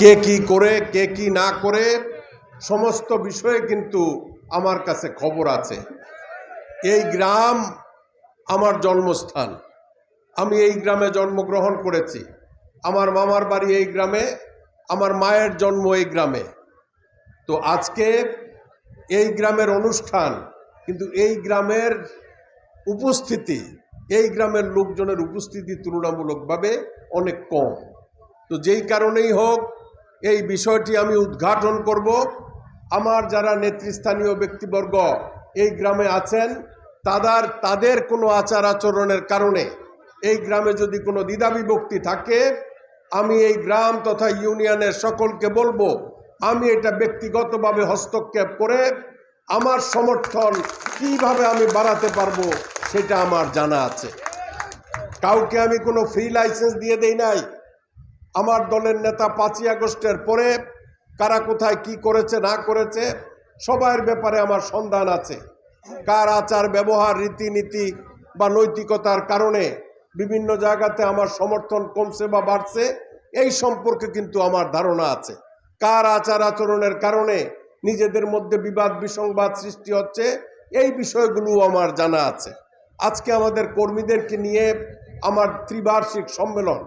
কে কি করে, কে কি না করে, সমস্ত বিষয়ে কিন্তু আমার কাছে খবর আছে। এই গ্রাম আমার জন্মস্থান। আমি এই গ্রামে জন্মগ্রহণ করেছি। আমার মামার বাড়ি এই গ্রামে, আমার মায়ের জন্ম এই গ্রামে। তো আজকে এই গ্রামের অনুষ্ঠান, কিন্তু এই গ্রামের উপস্থিতি, এই গ্রামের লোকজনের উপস্থিতি তুলনামূলকভাবে অনেক কম। তো যেই কারণেই হোক এই বিষয়টি আমি উদ্ঘাটন করব। আমার যারা নেতৃস্থানীয় ব্যক্তিবর্গ এই গ্রামে আছেন, তাদের তাদের কোনো আচার আচরণের কারণে এই গ্রামে যদি কোনো দ্বিধাবিভক্তি থাকে, আমি এই গ্রাম তথা ইউনিয়নের সকলকে বলব, আমি এটা ব্যক্তিগতভাবে হস্তক্ষেপ করে আমার সমর্থন কীভাবে আমি বাড়াতে পারব সেটা আমার জানা আছে। কাউকে আমি কোনো ফ্রি লাইসেন্স দিয়ে দেই নাই। আমার দলের নেতা পাঁচই আগস্টের পরে কারা কোথায় কি করেছে, না করেছে সবার ব্যাপারে আমার সন্ধান আছে। কার আচার, ব্যবহার, রীতিনীতি বা নৈতিকতার কারণে বিভিন্ন জায়গাতে আমার সমর্থন কমছে বা বাড়ছে, এই সম্পর্কে কিন্তু আমার ধারণা আছে। কার আচার আচরণের কারণে নিজেদের মধ্যে বিবাদ, বিসংবাদ সৃষ্টি হচ্ছে, এই বিষয়গুলো আমার জানা আছে। আজকে আমাদের কর্মীদেরকে নিয়ে আমার ত্রিবার্ষিক সম্মেলন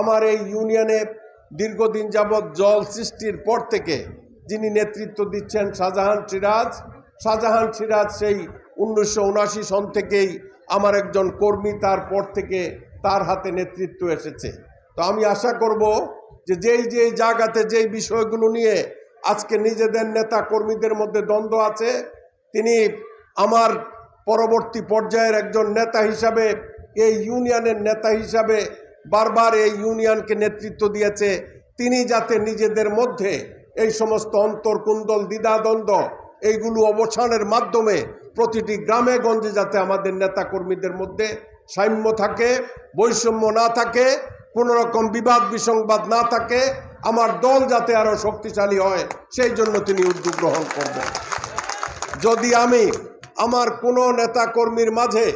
আমার এই ইউনিয়নে দীর্ঘদিন যাবৎ জল সৃষ্টির পর থেকে যিনি নেতৃত্ব দিচ্ছেন শাহজাহান সিরাজ শাহজাহান সিরাজ সেই উনিশশো উনাশি সন থেকেই আমার একজন কর্মী তারপর থেকে তার হাতে নেতৃত্ব এসেছে। তো আমি আশা করব যে যেই যেই জায়গাতে যেই বিষয়গুলো নিয়ে আজকে নিজেদের নেতা কর্মীদের মধ্যে দ্বন্দ্ব আছে, তিনি আমার পরবর্তী পর্যায়ের একজন নেতা হিসাবে, এই ইউনিয়নের নেতা হিসাবে বারবার এই ইউনিয়নকে নেতৃত্ব দিয়েছে। তিনি যাতে নিজেদের মধ্যে এই সমস্ত অন্তর্কুন্দল, দ্বিধাদ্বন্দ্ব এইগুলো অবসানের মাধ্যমে প্রতিটি গ্রামে গঞ্জে যাতে আমাদের নেতা কর্মীদের মধ্যে সাম্য থাকে, বৈষম্য না থাকে, কোনো রকম বিবাদ, বিসংবাদ না থাকে, আমার দল যাতে আরও শক্তিশালী হয়, সেই জন্য তিনি উদ্যোগ গ্রহণ করবেন। যদি আমি আমার কোনো নেতা কর্মীর মাঝে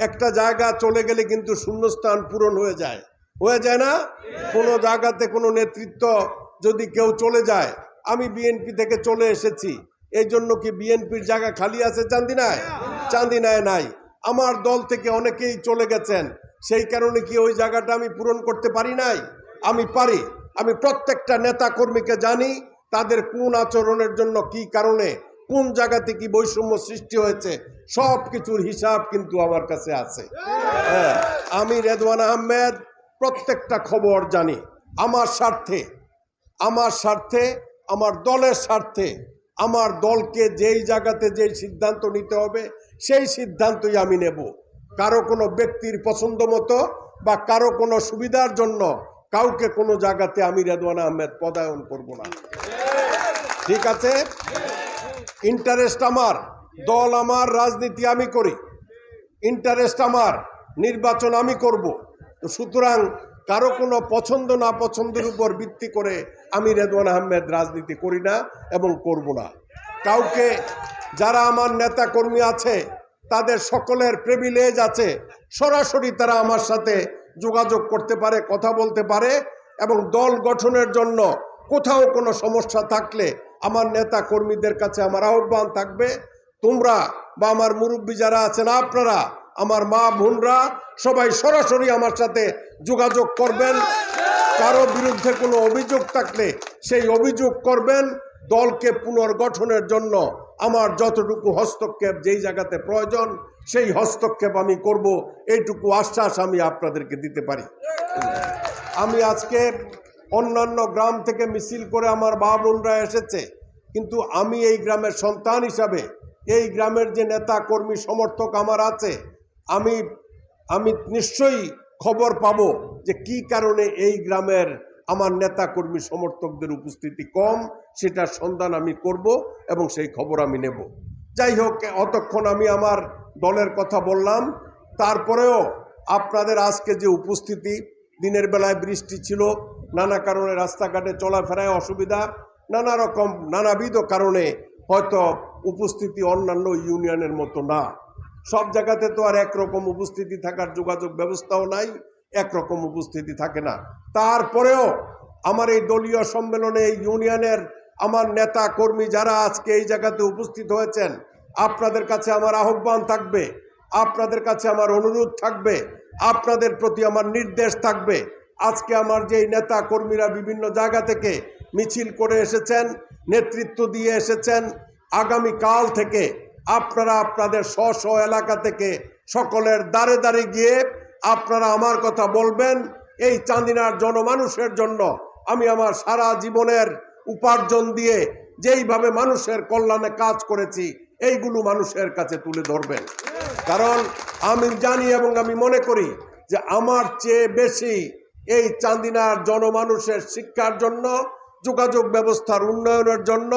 একটা জায়গা চলে গেলে কিন্তু শূন্যস্থান পূরণ হয়ে যায়। হয়ে যায় না? কোনো জায়গাতে কোনো নেতৃত্ব যদি কেউ চলে যায়, আমি বিএনপি থেকে চলে এসেছি। এই জন্য কি বিএনপির জায়গা খালি আছে চান্দিনায়? চান্দিনায় নাই। আমার দল থেকে অনেকেই চলে গেছেন। সেই কারণে কি ওই জায়গাটা আমি পূরণ করতে পারি নাই? আমি পারি। আমি প্রত্যেকটা নেতা কর্মীকে জানি তাদের কোন আচরণের জন্য কি কারণে কোন জায়গাতে কি বৈষম্য সৃষ্টি হয়েছে সব কিছুর হিসাব কিন্তু আমার কাছে আছে। হ্যাঁ আমি রেদওয়ান আহমেদ, প্রত্যেকটা খবর জানি। আমার স্বার্থে আমার স্বার্থে, আমার দলের স্বার্থে, আমার দলকে যেই জায়গাতে যেই সিদ্ধান্ত নিতে হবে, সেই সিদ্ধান্তই আমি নেব। কারও কোনো ব্যক্তির পছন্দ মতো বা কারও কোনো সুবিধার জন্য কাউকে কোনো জায়গাতে আমি রেদওয়ান আহমেদ পদায়ন করব না। ঠিক আছে? ইন্টারেস্ট আমার, দল আমার, রাজনীতি আমি করি। ইন্টারেস্ট আমার, নির্বাচন আমি করব। তো সুতরাং কারও কোনো পছন্দ, না পছন্দের উপর ভিত্তি করে আমি রেদওয়ান আহমেদ রাজনীতি করি না এবং করব না। কাউকে, যারা আমার নেতা কর্মী আছে, তাদের সকলের প্রিভিলেজ আছে, সরাসরি তারা আমার সাথে যোগাযোগ করতে পারে, কথা বলতে পারে এবং দল গঠনের জন্য কোথাও কোনো সমস্যা থাকলে আমার নেতা কর্মীদের কাছে আমার আহ্বান থাকবে। তোমরা বা আমার মুরব্বী যারা আছেন, আপনারা, আমার মা বোনরা, সবাই সরাসরি আমার সাথে যোগাযোগ করবেন। কারও বিরুদ্ধে কোনো অভিযোগ থাকলে সেই অভিযোগ করবেন। দলকে পুনর্গঠনের জন্য আমার যতটুকু হস্তক্ষেপ যেই জায়গাতে প্রয়োজন, সেই হস্তক্ষেপ আমি করব। এইটুকু আশ্বাস আমি আপনাদেরকে দিতে পারি। আমি আজকে অন্যান্য গ্রাম থেকে মিছিল করে আমার মা বোনরা এসেছে। কিন্তু আমি এই গ্রামের সন্তান হিসাবে, এই গ্রামের যে নেতা, কর্মী, সমর্থক আমার আছে, আমি আমি নিশ্চয়ই খবর পাবো যে কি কারণে এই গ্রামের আমার নেতা, কর্মী, সমর্থকদের উপস্থিতি কম, সেটার সন্ধান আমি করব এবং সেই খবর আমি নেব। যাই হোক, অতক্ষণ আমি আমার দলের কথা বললাম। তারপরেও আপনাদের আজকে যে উপস্থিতি, দিনের বেলায় বৃষ্টি ছিল নানা কারণে রাস্তাঘাটে চলাফেরায় অসুবিধা, নানা রকম, নানাবিধ কারণে হয়তো উপস্থিতি অন্যান্য ইউনিয়নের মতো না। সব জায়গাতে তো আর একরকম উপস্থিতি থাকার যোগাযোগ ব্যবস্থাও নাই, একরকম উপস্থিতি থাকে না। তারপরেও আমার এই দলীয় সম্মেলনে এই ইউনিয়নের আমার নেতা কর্মী যারা আজকে এই জায়গাতে উপস্থিত হয়েছেন, আপনাদের কাছে আমার আহ্বান থাকবে, আপনাদের কাছে আমার অনুরোধ থাকবে, আপনাদের প্রতি আমার নির্দেশ থাকবে। আজকে আমার যে নেতা কর্মীরা বিভিন্ন জায়গা থেকে মিছিল করে এসেছেন, নেতৃত্ব দিয়ে এসেছেন, আগামী কাল থেকে আপনারা আপনাদের স্ব স্ব এলাকা থেকে সকলের দ্বারে দ্বারে গিয়ে আপনারা আমার কথা বলবেন। এই চান্দিনার জনমানুষের জন্য আমি আমার সারা জীবনের উপার্জন দিয়ে যেইভাবে মানুষের কল্যাণে কাজ করেছি, এইগুলো মানুষের কাছে তুলে ধরবেন। কারণ আমি জানি এবং আমি মনে করি যে আমার চেয়ে বেশি এই চান্দিনার জনমানুষের শিক্ষার জন্য, যোগাযোগ ব্যবস্থার উন্নয়নের জন্য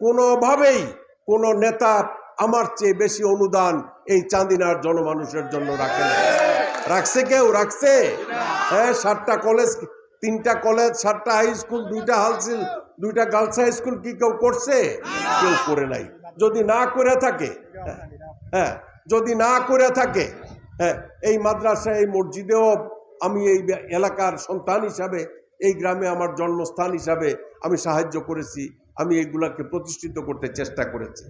কোনোভাবেই কোনো নেতা আমার চেয়ে বেশি অনুদান এই চান্দিনার জনমানুষের জন্য রাখে না। রাখছে কেউ? রাখছে। হ্যাঁ সাতটা কলেজ, তিনটা কলেজ, সাতটা হাই স্কুল দুইটা হালসিল দুইটা গার্লস হাই স্কুল কি কেউ করছে? কেউ করে নাই। যদি না করে থাকে হ্যাঁ যদি না করে থাকে হ্যাঁ এই মাদ্রাসা এই মসজিদেও আমি এই এলাকার সন্তান হিসাবে, এই গ্রামে আমার জন্মস্থান হিসাবে আমি সাহায্য করেছি। আমি এইগুলাকে প্রতিষ্ঠিত করতে চেষ্টা করেছি।